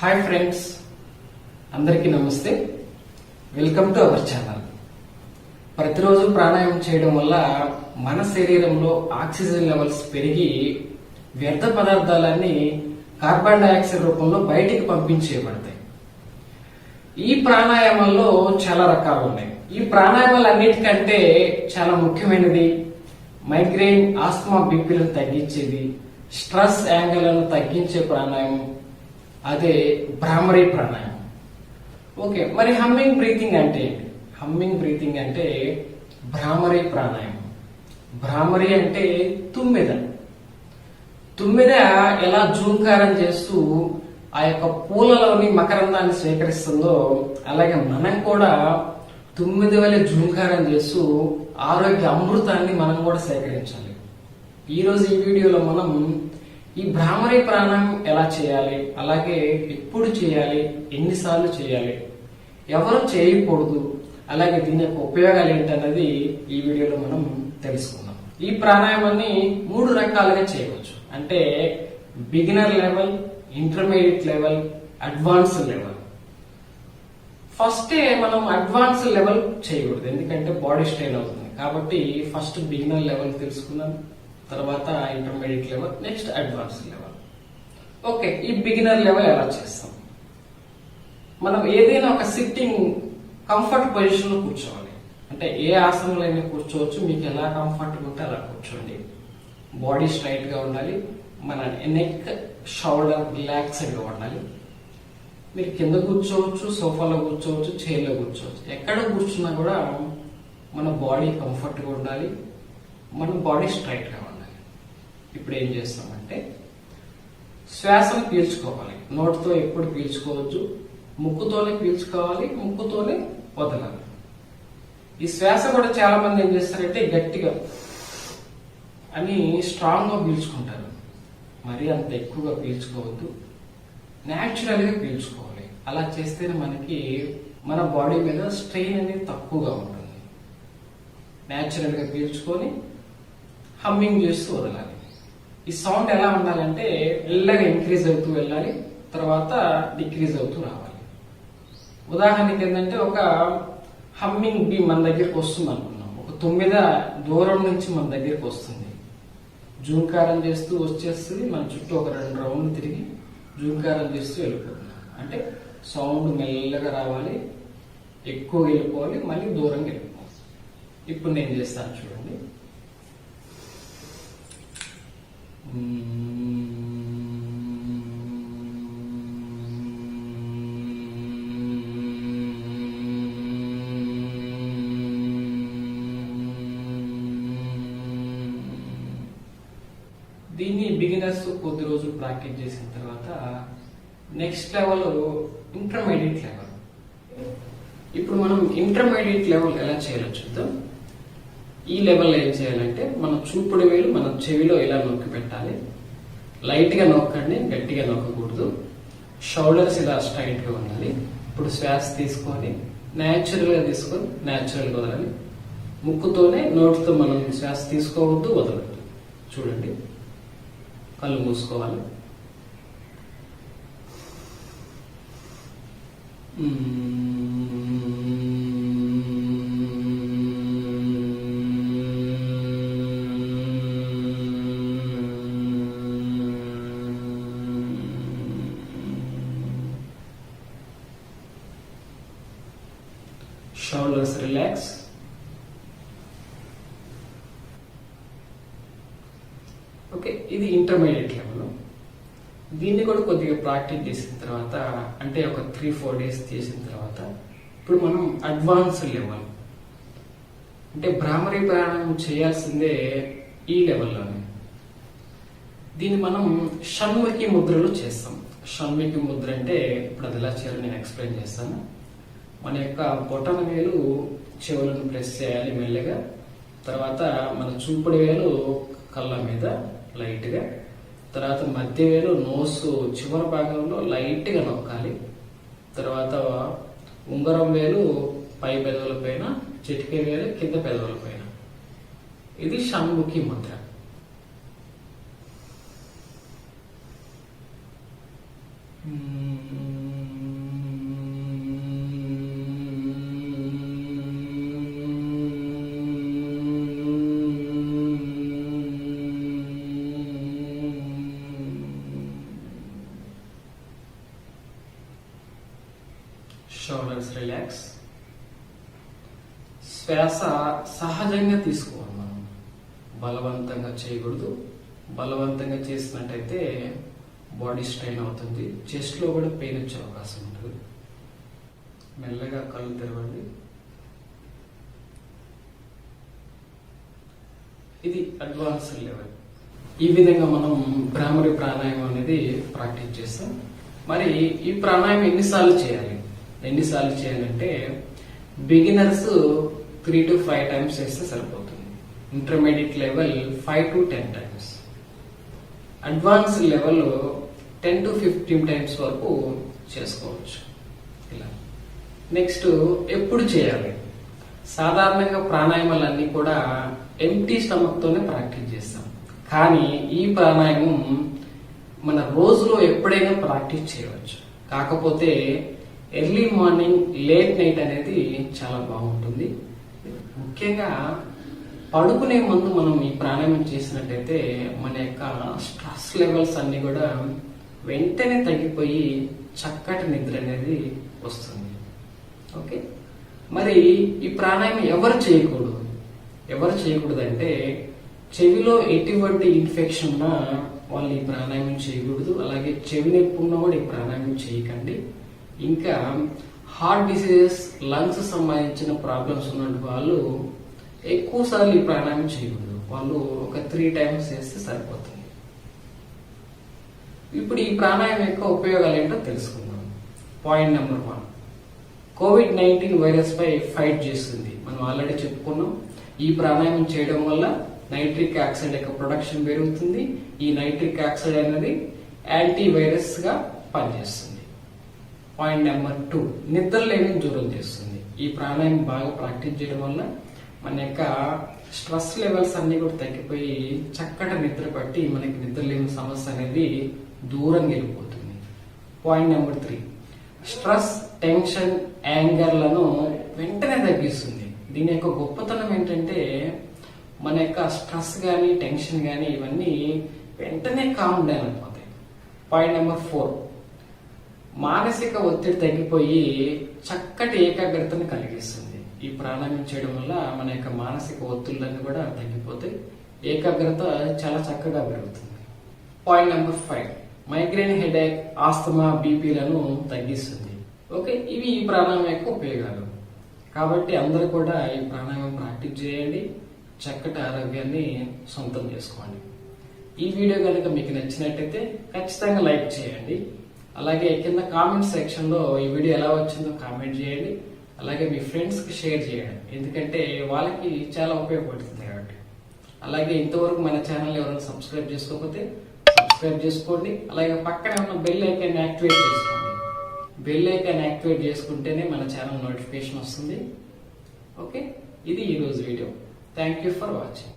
Hi friends అందరికీ నమస్తే. Welcome to our channel ప్రతిరోజు ప్రాణాయామం చేయడం వల్ల మన శరీరంలో ఆక్సిజన్ లెవెల్స్ పెరిగి వ్యర్థ పదార్థాలన్నీ కార్బన్ డైఆక్సైడ్ రూపంలో బయటికి పంపించేయబడతాయి. ఈ ప్రాణాయామంలో చాలా రకాలు ఉన్నాయి. ఈ ప్రాణాయామాలు అన్నిటికంటే చాలా ముఖ్యమైనది మైగ్రేన్ ఆస్మా బీపీలను తగ్గించేది స్ట్రెస్ యాంగిల్లను తగ్గించే ప్రాణాయామం అదే భ్రామరీ ప్రాణాయామం. ఓకే మరి హమ్మింగ్ బ్రీతింగ్ అంటే? హమ్మింగ్ బ్రీతింగ్ అంటే భ్రామరీ ప్రాణాయామం. భ్రామరీ అంటే తుమ్మెద. తుమ్మెద ఎలా జూంకారం చేస్తూ ఆ యొక్క పూలలోని మకరందాన్ని స్వీకరిస్తుందో అలాగే మనం కూడా తుమ్మిది వలె జూంకారం చేస్తూ ఆరోగ్య అమృతాన్ని మనం కూడా సేకరించాలి. ఈరోజు ఈ వీడియోలో మనం ఈ భ్రామరి ప్రాణాయామం ఎలా చేయాలి? అలాగే ఎప్పుడు చేయాలి? ఎన్నిసార్లు చేయాలి? ఎవరు చేయకూడదు? అలాగే దీని యొక్క ఉపయోగాలు ఏంటన్నది ఈ వీడియోలో మనం తెలుసుకుందాం. ఈ ప్రాణాయామాన్ని మూడు రకాలుగా చేయవచ్చు. అంటే beginner level intermediate level advance level first మనం అడ్వాన్స్ లెవెల్ చేయకూడదు. ఎందుకంటే బాడీ స్ట్రెయిన్ అవుతుంది. కాబట్టి ఫస్ట్ బిగినర్ లెవెల్ తెలుసుకుందాం. తర్వాత intermediate level next advance level okay ఈ బిగినర్ లెవెల్ ఎలా చేస్తాం? మనం ఏదైనా ఒక సిట్టింగ్ కంఫర్ట్ పొజిషన్లో కూర్చోవాలి. అంటే ఏ ఆసనంలో అయినా కూర్చోవచ్చు మీకు ఎలా కంఫర్ట్ ఉంటే అలా కూర్చోండి. బాడీ స్ట్రైట్గా ఉండాలి మన నెక్ షోల్డర్ రిలాక్స్డ్గా ఉండాలి. మీరు కింద కూర్చోవచ్చు సోఫాలో కూర్చోవచ్చు చైర్లో కూర్చోవచ్చు. ఎక్కడ కూర్చున్నా కూడా మన బాడీ కంఫర్ట్గా ఉండాలి. మన బాడీ స్ట్రైట్గా ఉండాలి. ఇప్పుడు ఏం చేస్తామంటే శ్వాసను పీల్చుకోవాలి. నోటితో ఎప్పుడు పీల్చుకోవచ్చు? ముక్కుతోనే పీల్చుకోవాలి ముక్కుతోనే వదలాలి. ఈ శ్వాస కూడా చాలా మంది ఏం చేస్తారంటే గట్టిగా అని స్ట్రాంగ్గా పీల్చుకుంటారు. మరి అంత ఎక్కువగా పీల్చుకోవద్దు. న్యాచురల్గా పీల్చుకోవాలి. అలా చేస్తేనే మనకి మన బాడీ మీద స్ట్రెయిన్ అనేది తక్కువగా ఉంటుంది. న్యాచురల్గా పీల్చుకొని హమ్మింగ్ చేస్తూ వదలాలి. ఈ సౌండ్ ఎలా ఉండాలంటే మెల్లగా ఇంక్రీజ్ అవుతూ వెళ్ళాలి తర్వాత డిక్రీజ్ అవుతూ రావాలి. ఉదాహరణకి ఏంటంటే ఒక హమ్మింగ్ బీ మన దగ్గరికి వస్తుంది అనుకున్నాం ఒక తొమ్మిద దూరం నుంచి మన దగ్గరికి వస్తుంది. జూంకారం చేస్తూ వచ్చేస్తుంది మన చుట్టూ ఒక రెండు రౌండ్లు తిరిగి జూంకారం చేస్తూ వెళ్ళిపోతున్నాం అంటే సౌండ్ మెల్లగా రావాలి ఎక్కువ వెళ్ళిపోవాలి మళ్ళీ దూరంగా వెళ్ళిపోవాలి. ఇప్పుడు నేను చేస్తాను చూడండి. దీన్ని బిగినర్స్ కొద్ది రోజులు ప్రాక్టీస్ చేసిన తర్వాత నెక్స్ట్ లెవెల్ ఇంటర్మీడియట్ లెవెల్. ఇప్పుడు మనం ఇంటర్మీడియట్ లెవెల్ ఎలా చేయాలో చూద్దాం. ఈ లెవెల్ ఏం చేయాలంటే మన చూపుడు వేలు మన చెవిలో ఇలా నొక్కి పెట్టాలి? లైట్గా నొక్కండి గట్టిగా నొక్కకూడదు. షోల్డర్స్ ఇలా స్ట్రైట్గా ఉండాలి. ఇప్పుడు శ్వాస తీసుకొని న్యాచురల్గా తీసుకొని న్యాచురల్గా వదలాలి ముక్కుతోనే నోటితో మనం శ్వాస తీసుకోవద్దు వదలద్దు. చూడండి. కళ్ళు మూసుకోవాలి. Shoulders రిలాక్స్ ఓకే ఇది ఇంటర్మీడియట్ లెవెల్ దీన్ని కూడా కొద్దిగా ప్రాక్టీస్ చేసిన తర్వాత అంటే ఒక త్రీ ఫోర్ డేస్ చేసిన తర్వాత ఇప్పుడు మనం అడ్వాన్స్ లెవెల్ అంటే భ్రామరీ ప్రయాణం చేయాల్సిందే ఈ లెవెల్లోనే దీన్ని మనం షణ్ముఖి ముద్రలో చేస్తాం. షణ్ముఖి ముద్ర అంటే ఇప్పుడు అది ఎలా చేయాలో నేను ఎక్స్ప్లెయిన్ చేస్తాను. మన యొక్క బొటన వేలు చెవులను ప్రెస్ చేయాలి మెల్లగా. తర్వాత మన చూపుడు వేలు కళ్ళ మీద లైట్గా తర్వాత మధ్య వేలు నోసు చివరి భాగంలో లైట్గా నొక్కాలి. తర్వాత ఉంగరం వేలు పై పెదవుల పైన చిటికే వేలు కింద పెదవుల పైన. ఇది షణ్ముఖి ముద్ర. Hmm. రిలాక్స్ శ్వాస సహజంగా తీసుకోవాలి మనం. బలవంతంగా చేయకూడదు. బలవంతంగా చేసినట్టయితే బాడీ స్ట్రెయిన్ అవుతుంది. చెస్ట్లో కూడా పెయిన్ వచ్చే అవకాశం ఉంటుంది. మెల్లగా కళ్ళు తెరవండి. ఇది అడ్వాన్స్ లెవెల్. ఈ విధంగా మనం భ్రామరి ప్రాణాయామం అనేది ప్రాక్టీస్ చేస్తాం. మరి ఈ ప్రాణాయామం ఎన్నిసార్లు చేయాలి? ఎన్నిసార్లు చేయాలంటే beginners three to five times చేస్తే సరిపోతుంది. Intermediate level five to ten times advance level ten to fifteen times వరకు చేసుకోవచ్చు. ఇలా. నెక్స్ట్ ఎప్పుడు చేయాలి? సాధారణంగా ప్రాణాయామాలన్నీ కూడా ఎంటీ స్టమక్తోనే ప్రాక్టీస్ చేస్తాం. కానీ ఈ ప్రాణాయామం మన రోజులో ఎప్పుడైనా ప్రాక్టీస్ చేయవచ్చు. కాకపోతే ఎర్లీ మార్నింగ్ లేట్ నైట్ అనేది చాలా బాగుంటుంది. ముఖ్యంగా పడుకునే ముందు మనం ఈ ప్రాణాయామం చేసినట్టయితే మన యొక్క స్ట్రెస్ లెవెల్స్ అన్ని కూడా వెంటనే తగ్గిపోయి చక్కటి నిద్ర అనేది వస్తుంది. ఓకే? మరి ఈ ప్రాణాయామం ఎవరు చేయకూడదు? ఎవరు చేయకూడదు అంటే చెవిలో ఎటువంటి ఇన్ఫెక్షన్ ఉన్నా వాళ్ళు ఈ ప్రాణాయామం చేయకూడదు. అలాగే చెవి నొప్పి ఉన్నా కూడా ఈ ప్రాణాయామం చేయకండి. ఇంకా హార్ట్ డిసీజెస్ లంగ్స్ సంబంధించిన ప్రాబ్లమ్స్ ఉన్నటువంటి వాళ్ళు ఎక్కువ సార్లు ఈ ప్రాణాయామం చేయకూడదు. వాళ్ళు ఒక త్రీ టైమ్స్ చేస్తే సరిపోతుంది. ఇప్పుడు ఈ ప్రాణాయామం యొక్క ఉపయోగాలు ఏంటో తెలుసుకుందాం. Point number one covid nineteen virus పై ఫైట్ చేస్తుంది. మనం ఆల్రెడీ చెప్పుకున్నాం. ఈ ప్రాణాయామం చేయడం వల్ల నైట్రిక్ ఆక్సైడ్ యొక్క ప్రొడక్షన్ పెరుగుతుంది. ఈ నైట్రిక్ ఆక్సైడ్ అనేది యాంటీ వైరస్గా పనిచేస్తుంది. పాయింట్ నెంబర్ టూ నిద్ర లేని దూరం చేస్తుంది ఈ ప్రాణాయామం బాగా ప్రాక్టీస్ చేయడం వల్ల మన యొక్క స్ట్రెస్ లెవెల్స్ అన్ని కూడా తగ్గిపోయి చక్కటి నిద్ర పట్టి మనకి నిద్ర లేని సమస్య అనేది దూరంగా వెళ్ళిపోతుంది. Point number three stress tension యాంగర్లను వెంటనే తగ్గిస్తుంది. దీని యొక్క గొప్పతనం ఏంటంటే మన యొక్క స్ట్రెస్ కానీ టెన్షన్ కానీ ఇవన్నీ వెంటనే కామ్ డౌన్ అయిపోతాయి. పాయింట్ నెంబర్ ఫోర్ మానసిక ఒత్తిడి తగ్గిపోయి చక్కటి ఏకాగ్రతను కలిగిస్తుంది. ఈ ప్రాణాయామం చేయడం వల్ల మన యొక్క మానసిక ఒత్తిళ్ళన్నీ కూడా తగ్గిపోతాయి. ఏకాగ్రత చాలా చక్కగా పెరుగుతుంది. Point number five migraine headache asthma బీపీలను తగ్గిస్తుంది. ఓకే ఇవి ఈ ప్రాణాయామం యొక్క ఉపయోగాలు. కాబట్టి అందరూ కూడా ఈ ప్రాణాయామం ప్రాక్టీస్ చేయండి. చక్కటి ఆరోగ్యాన్ని సొంతం చేసుకోండి. ఈ వీడియో కనుక మీకు నచ్చినట్టయితే ఖచ్చితంగా లైక్ చేయండి. అలాగే కింద కామెంట్ సెక్షన్లో ఈ వీడియో ఎలా వచ్చిందో కామెంట్ చేయండి. అలాగే మీ ఫ్రెండ్స్కి షేర్ చేయండి. ఎందుకంటే వాళ్ళకి చాలా ఉపయోగపడుతుంది కాబట్టి. అలాగే ఇంతవరకు మన ఛానల్ ఎవరైనా సబ్స్క్రైబ్ చేసుకోకపోతే సబ్స్క్రైబ్ చేసుకోండి. అలాగే పక్కనే ఉన్న బెల్ ఐకాన్ యాక్టివేట్ చేసుకోండి. బెల్ ఐకాన్ యాక్టివేట్ చేసుకుంటేనే మన ఛానల్ నోటిఫికేషన్ వస్తుంది. ఓకే ఇది ఈరోజు video thank you for watching